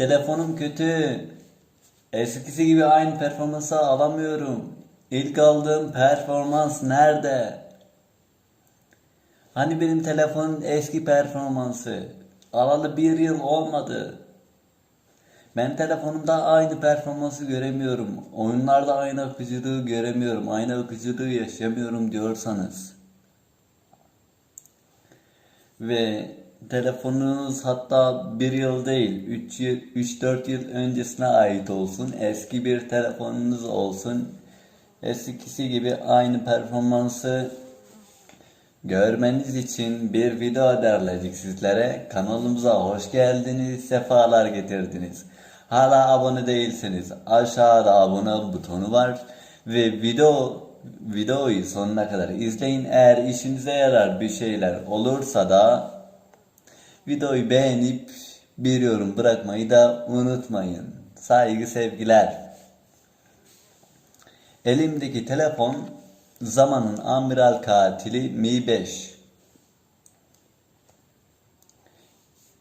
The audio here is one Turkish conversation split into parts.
Telefonum kötü. Eskisi gibi aynı performansı alamıyorum. İlk aldığım performans nerede? Hani benim telefonun eski performansı? Alalı bir yıl olmadı. Ben telefonumda aynı performansı göremiyorum. Oyunlarda aynı akıcılığı göremiyorum. Aynı akıcılığı yaşamıyorum diyorsanız. Ve telefonunuz hatta bir yıl değil 3 yıl 3-4 yıl öncesine ait olsun. Eski bir telefonunuz olsun. Eskisi gibi aynı performansı görmeniz için bir video derledik sizlere. Kanalımıza hoş geldiniz, sefalar getirdiniz. Hala abone değilseniz aşağıda abone butonu var ve video videoyu sonuna kadar izleyin. Eğer işinize yarar bir şeyler olursa da videoyu beğenip bir yorum bırakmayı da unutmayın. Saygı sevgiler. Elimdeki telefon zamanın amiral katili Mi 5.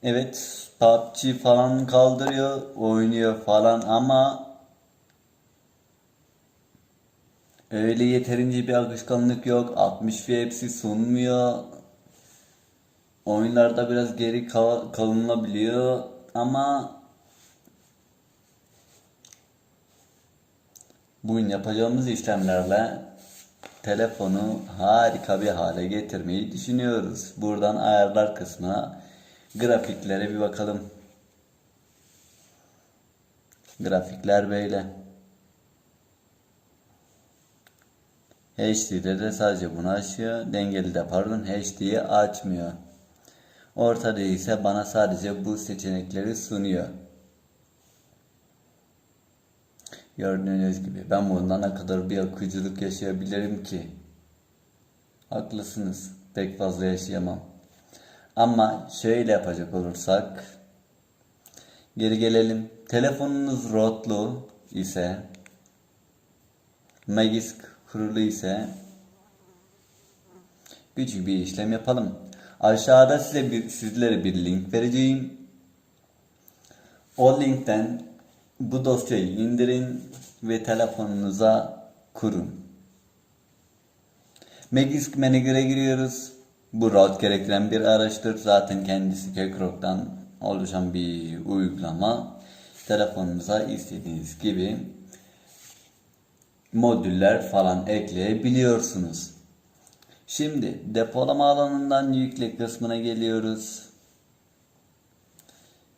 Evet PUBG falan kaldırıyor, oynuyor falan ama öyle yeterince bir akışkanlık yok. 60 FPS sunmuyor. Oyunlarda biraz geri kal kalınabiliyor ama bugün yapacağımız işlemlerle telefonu harika bir hale getirmeyi düşünüyoruz. Buradan ayarlar kısmına grafiklere bir bakalım. Grafikler böyle. HD'de de sadece bunu açıyor. Dengeli de pardon HD'yi açmıyor. Ortada ise bana sadece bu seçenekleri sunuyor. Gördüğünüz gibi ben bundan ne kadar bir akıcılık yaşayabilirim ki? Haklısınız. Pek fazla yaşayamam. Ama şöyle yapacak olursak geri gelelim. Telefonunuz rotlu ise Magisk kurulu ise küçük bir işlem yapalım. Aşağıda size bir, sizlere bir link vereceğim. O linkten bu dosyayı indirin ve telefonunuza kurun. Magisk Manager'e giriyoruz. Bu root gerektiren bir araçtır. Zaten kendisi Kekrok'tan oluşan bir uygulama. Telefonunuza istediğiniz gibi modüller falan ekleyebiliyorsunuz. Şimdi depolama alanından yükle kısmına geliyoruz.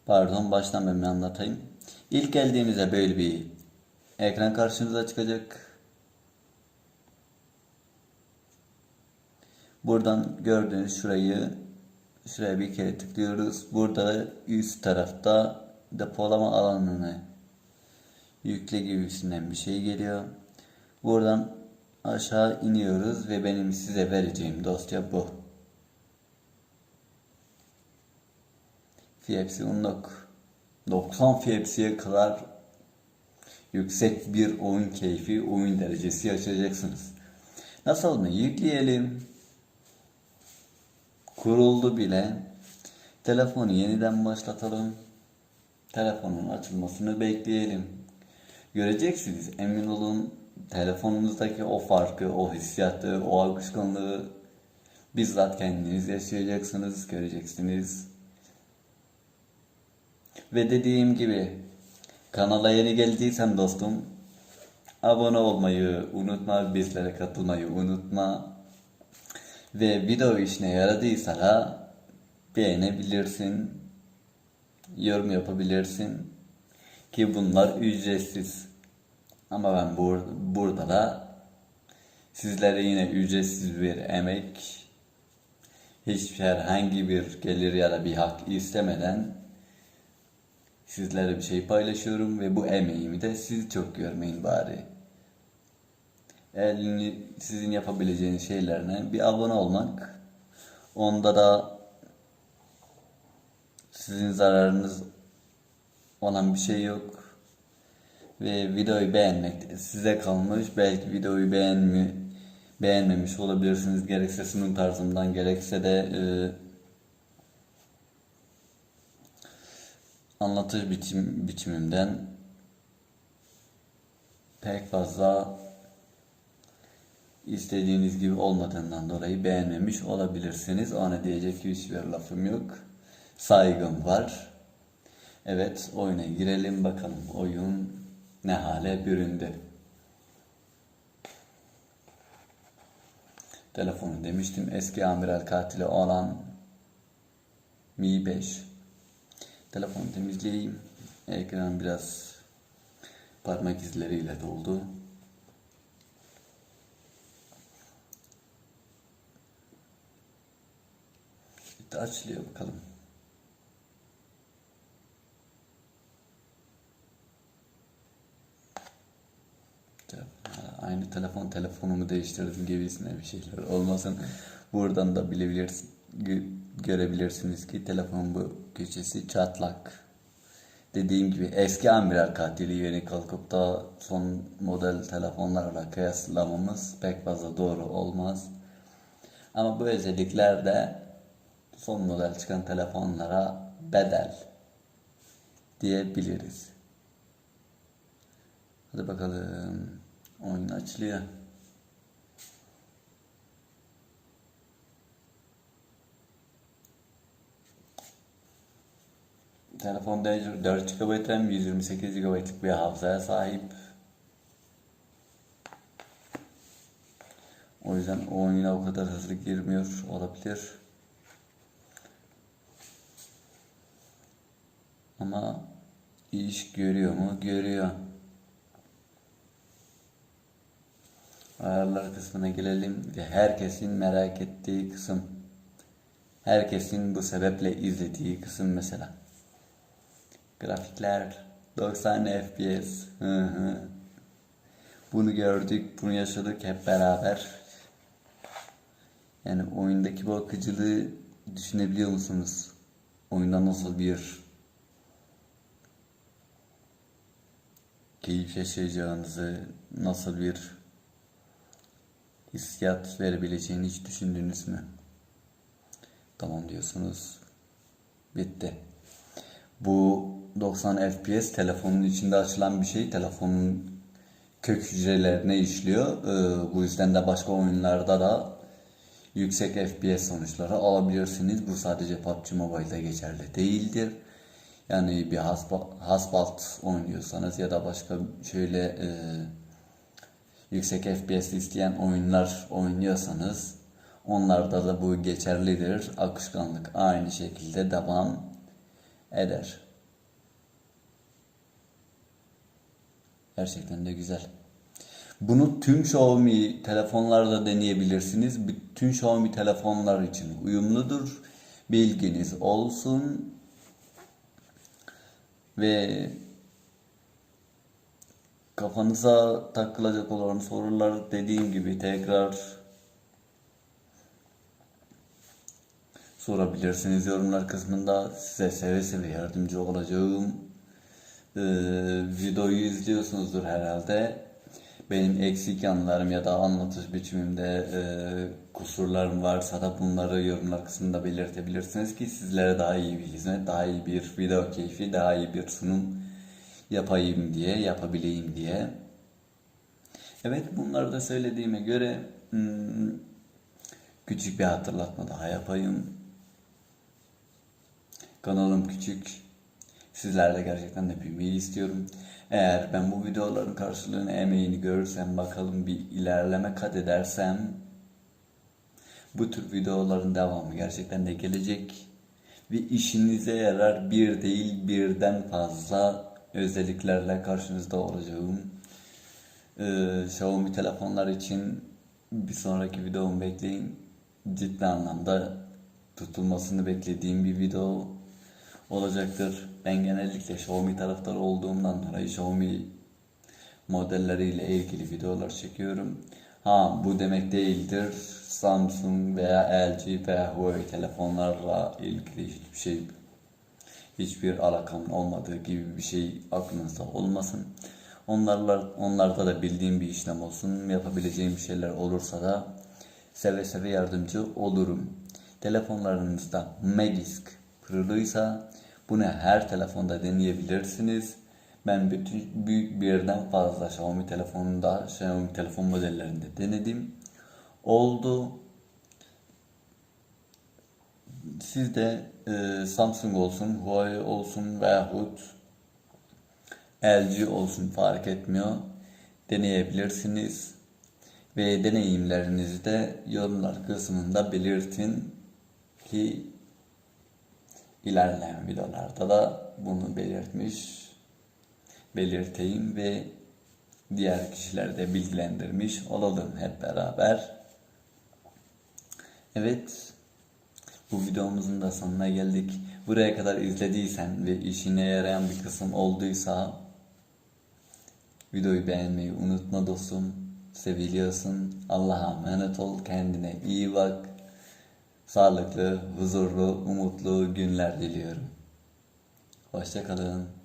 Pardon baştan ben anlatayım. İlk geldiğimizde böyle bir ekran karşımıza çıkacak. Buradan gördüğünüz şurayı şuraya bir kere tıklıyoruz. Burada üst tarafta depolama alanını yükle gibisinden bir şey geliyor. Buradan aşağı iniyoruz ve benim size vereceğim dosya bu. FFC Unlock 90 FFC'ye kadar yüksek bir oyun keyfi, oyun derecesi yaşayacaksınız. Nasıl mı? Yükleyelim. Kuruldu bile. Telefonu yeniden başlatalım. Telefonun açılmasını bekleyelim. Göreceksiniz emin olun telefonunuzdaki o farkı, o hissiyatı, o alışkanlığı bizzat kendiniz yaşayacaksınız, göreceksiniz. Ve dediğim gibi kanala yeni geldiysen dostum abone olmayı unutma, bizlere katılmayı unutma. Ve video işine yaradıysa da beğenebilirsin, yorum yapabilirsin ki bunlar ücretsiz. Ama ben bur burada da sizlere yine ücretsiz bir emek, hiç herhangi bir gelir ya da bir hak istemeden sizlere bir şey paylaşıyorum ve bu emeğimi de siz çok görmeyin bari. Elini sizin yapabileceğiniz şeylerine bir abone olmak, onda da sizin zararınız olan bir şey yok ve videoyu beğenmek size kalmış. Belki videoyu beğenmi beğenmemiş olabilirsiniz. Gerekse sunum tarzımdan gerekse de e, anlatış biçim, biçimimden pek fazla istediğiniz gibi olmadığından dolayı beğenmemiş olabilirsiniz. Ona diyecek hiçbir lafım yok. Saygım var. Evet oyuna girelim bakalım oyun ne hale büründü. Telefonu demiştim eski amiral katili olan Mi 5. Telefonu temizleyeyim. Ekran biraz parmak izleriyle doldu. Açılıyor bakalım. Telefon- Aynı telefon telefonumu değiştirdim gibisine bir şeyler olmasın. Buradan da bilebilirsin, gö- görebilirsiniz ki telefonun bu köşesi çatlak. Dediğim gibi eski amiral katili yeni kalkıp da son model telefonlarla kıyaslamamız pek fazla doğru olmaz. Ama bu özellikler de son model çıkan telefonlara bedel diyebiliriz. Hadi bakalım. Oyun açılıyor. Telefonda 4 GB RAM, 128 GB'lık bir hafızaya sahip. O yüzden oyuna o kadar hızlı girmiyor olabilir. Ama iş görüyor mu? Görüyor. Ayarlar kısmına gelelim ve herkesin merak ettiği kısım. Herkesin bu sebeple izlediği kısım mesela. Grafikler 90 FPS. Bunu gördük, bunu yaşadık hep beraber. Yani oyundaki bu akıcılığı düşünebiliyor musunuz? Oyunda nasıl bir keyif yaşayacağınızı, nasıl bir hissiyat verebileceğini hiç düşündünüz mü? Tamam diyorsunuz. Bitti. Bu 90 FPS telefonun içinde açılan bir şey. Telefonun kök hücrelerine işliyor. Ee, bu yüzden de başka oyunlarda da yüksek FPS sonuçları alabilirsiniz. Bu sadece PUBG Mobile'de geçerli değildir. Yani bir hasba- hasbalt oynuyorsanız ya da başka şöyle e, yüksek FPS isteyen oyunlar oynuyorsanız onlarda da bu geçerlidir. Akışkanlık aynı şekilde devam eder. Gerçekten de güzel. Bunu tüm Xiaomi telefonlarda deneyebilirsiniz. Bütün Xiaomi telefonlar için uyumludur. Bilginiz olsun. Ve kafanıza takılacak olan sorular dediğim gibi tekrar sorabilirsiniz yorumlar kısmında. Size seve seve yardımcı olacağım. Ee, videoyu izliyorsunuzdur herhalde. Benim eksik yanlarım ya da anlatış biçimimde e, kusurlarım varsa da bunları yorumlar kısmında belirtebilirsiniz ki sizlere daha iyi bir hizmet, daha iyi bir video keyfi, daha iyi bir sunum yapayım diye, yapabileyim diye. Evet bunları da söylediğime göre hmm, küçük bir hatırlatma daha yapayım. Kanalım küçük. Sizlerle gerçekten de büyümeyi istiyorum. Eğer ben bu videoların karşılığını emeğini görürsem bakalım bir ilerleme kat edersem bu tür videoların devamı gerçekten de gelecek ve işinize yarar bir değil birden fazla özelliklerle karşınızda olacağım. Ee, Xiaomi telefonlar için bir sonraki videomu bekleyin. Ciddi anlamda tutulmasını beklediğim bir video olacaktır. Ben genellikle Xiaomi taraftarı olduğumdan dolayı Xiaomi modelleriyle ilgili videolar çekiyorum. Ha bu demek değildir. Samsung veya LG veya Huawei telefonlarla ilgili hiçbir şey hiçbir alakamın olmadığı gibi bir şey aklınızda olmasın. Onlarla, onlarda da bildiğim bir işlem olsun. Yapabileceğim şeyler olursa da seve seve yardımcı olurum. Telefonlarınızda Magisk kırılıysa Bunu her telefonda deneyebilirsiniz. Ben bütün büyük birden fazla Xiaomi telefonunda, Xiaomi telefon modellerinde denedim. Oldu. Siz de e, Samsung olsun, Huawei olsun veyahut LG olsun fark etmiyor. Deneyebilirsiniz. Ve deneyimlerinizi de yorumlar kısmında belirtin ki ilerleyen videolarda da bunu belirtmiş belirteyim ve diğer kişileri de bilgilendirmiş olalım hep beraber. Evet, bu videomuzun da sonuna geldik. Buraya kadar izlediysen ve işine yarayan bir kısım olduysa videoyu beğenmeyi unutma dostum. Seviliyorsun. Allah'a emanet ol. Kendine iyi bak. Sağlıklı, huzurlu, umutlu günler diliyorum. Hoşçakalın.